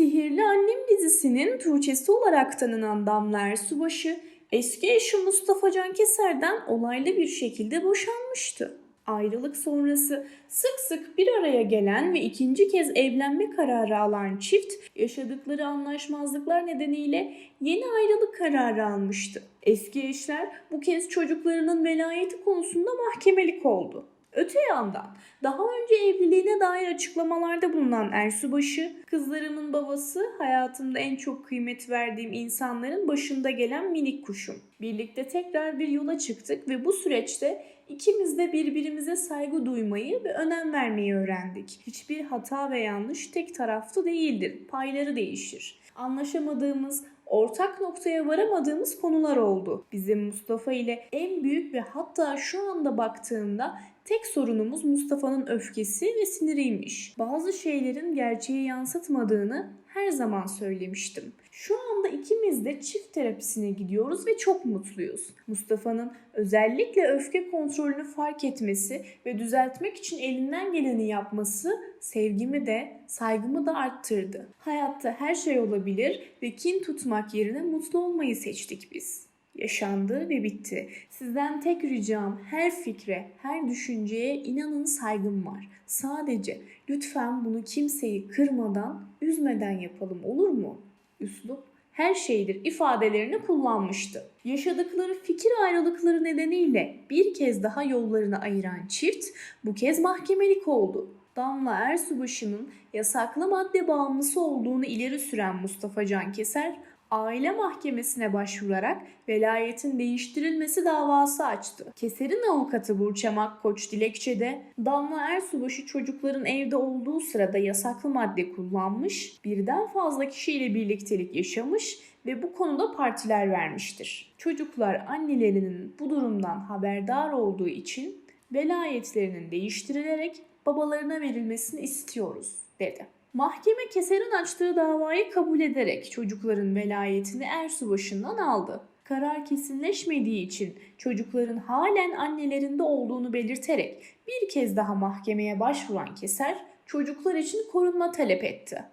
Sihirli Annem dizisinin Tuğçesi olarak tanınan Damla Ersubaşı, eski eşi Mustafa Can Keser'den olaylı bir şekilde boşanmıştı. Ayrılık sonrası sık sık bir araya gelen ve ikinci kez evlenme kararı alan çift yaşadıkları anlaşmazlıklar nedeniyle yeni ayrılık kararı almıştı. Eski eşler bu kez çocuklarının velayeti konusunda mahkemelik oldu. Öte yandan daha önce evliliğine dair açıklamalarda bulunan Ersubaşı, kızlarımın babası hayatımda en çok kıymet verdiğim insanların başında gelen minik kuşum. Birlikte tekrar bir yola çıktık ve bu süreçte ikimiz de birbirimize saygı duymayı ve önem vermeyi öğrendik. Hiçbir hata ve yanlış tek taraflı değildir. Payları değişir. Anlaşamadığımız, ortak noktaya varamadığımız konular oldu. Bizim Mustafa ile en büyük ve hatta şu anda baktığımda tek sorunumuz Mustafa'nın öfkesi ve siniriymiş. Bazı şeylerin gerçeği yansıtmadığını her zaman söylemiştim. Şu anda ikimiz de çift terapisine gidiyoruz ve çok mutluyuz. Mustafa'nın özellikle öfke kontrolünü fark etmesi ve düzeltmek için elinden geleni yapması sevgimi de saygımı da arttırdı. Hayatta her şey olabilir ve kin tutmak yerine mutlu olmayı seçtik biz. Yaşandı ve bitti. Sizden tek ricam her fikre, her düşünceye inanın saygım var. Sadece lütfen bunu kimseyi kırmadan, üzmeden yapalım olur mu? Üslup her şeydir ifadelerini kullanmıştı. Yaşadıkları fikir ayrılıkları nedeniyle bir kez daha yollarını ayıran çift bu kez mahkemelik oldu. Damla Ersubaşı'nın yasaklı madde bağımlısı olduğunu ileri süren Mustafa Can Keser, aile mahkemesine başvurarak velayetin değiştirilmesi davası açtı. Keser'in avukatı Burçem Akkoç dilekçede Damla Ersubaşı çocukların evde olduğu sırada yasaklı madde kullanmış, birden fazla kişiyle birliktelik yaşamış ve bu konuda partiler vermiştir. Çocuklar annelerinin bu durumdan haberdar olduğu için velayetlerinin değiştirilerek babalarına verilmesini istiyoruz dedi. Mahkeme Keser'in açtığı davayı kabul ederek çocukların velayetini Ersubaşı'ndan aldı. Karar kesinleşmediği için çocukların halen annelerinde olduğunu belirterek bir kez daha mahkemeye başvuran Keser çocuklar için korunma talep etti.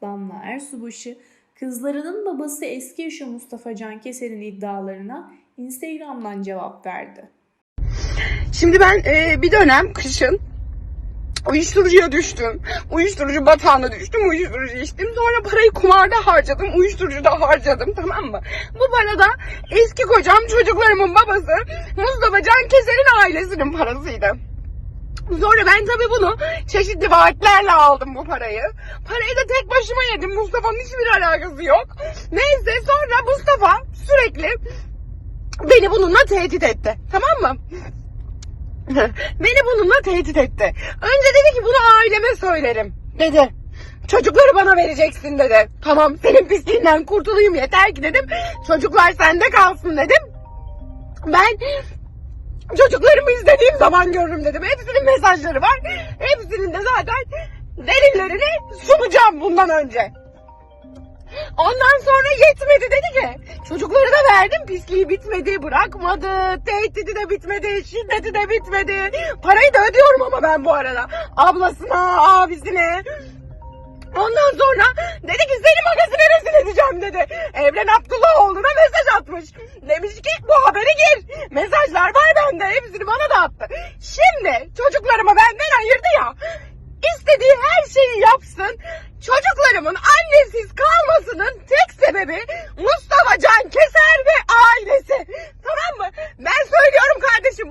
Damla Ersubaşı kızlarının babası eski eşi Mustafa Can Keser'in iddialarına Instagram'dan cevap verdi. Şimdi ben e, bir dönem kışın uyuşturucuya düştüm. Uyuşturucu batağına düştüm. Uyuşturucu içtim. Sonra parayı kumarda harcadım. Uyuşturucuda harcadım tamam mı? Bu para da eski kocam çocuklarımın babası Mustafa Can Keser'in ailesinin parasıydı. Sonra ben tabii bunu çeşitli vaatlerle aldım bu parayı. Parayı da tek başıma yedim. Mustafa'nın hiçbir alakası yok. Neyse sonra Mustafa sürekli beni bununla tehdit etti. Tamam mı? Beni bununla tehdit etti. Önce dedi ki bunu aileme söylerim. Dedi. Çocukları bana vereceksin dedi. Tamam senin pisliğinden kurtulayım yeter ki dedim. Çocuklar sende kalsın dedim. Ben çocuklarımı izlediğim zaman görürüm dedim. Hepsinin mesajları var. Hepsinin de zaten delillerini sunacağım bundan önce. Ondan sonra yetmedi dedi ki çocukları da verdim pisliği bitmedi bırakmadı tehdidi de bitmedi şiddeti de bitmedi parayı da ödüyorum ama ben bu arada ablasına abisine Ondan sonra dedi ki seni magazine rezil edeceğim dedi. Evren Abdullahoğlu'na mesaj atmış. Demiş ki bu haberi gir. Mesajlar var bende hepsini bana da attı. Şimdi çocuklarımı benden ayırdı ya. İstediği her şeyi yapsın. Çocuklarımın annesiz kalmasının perceber uma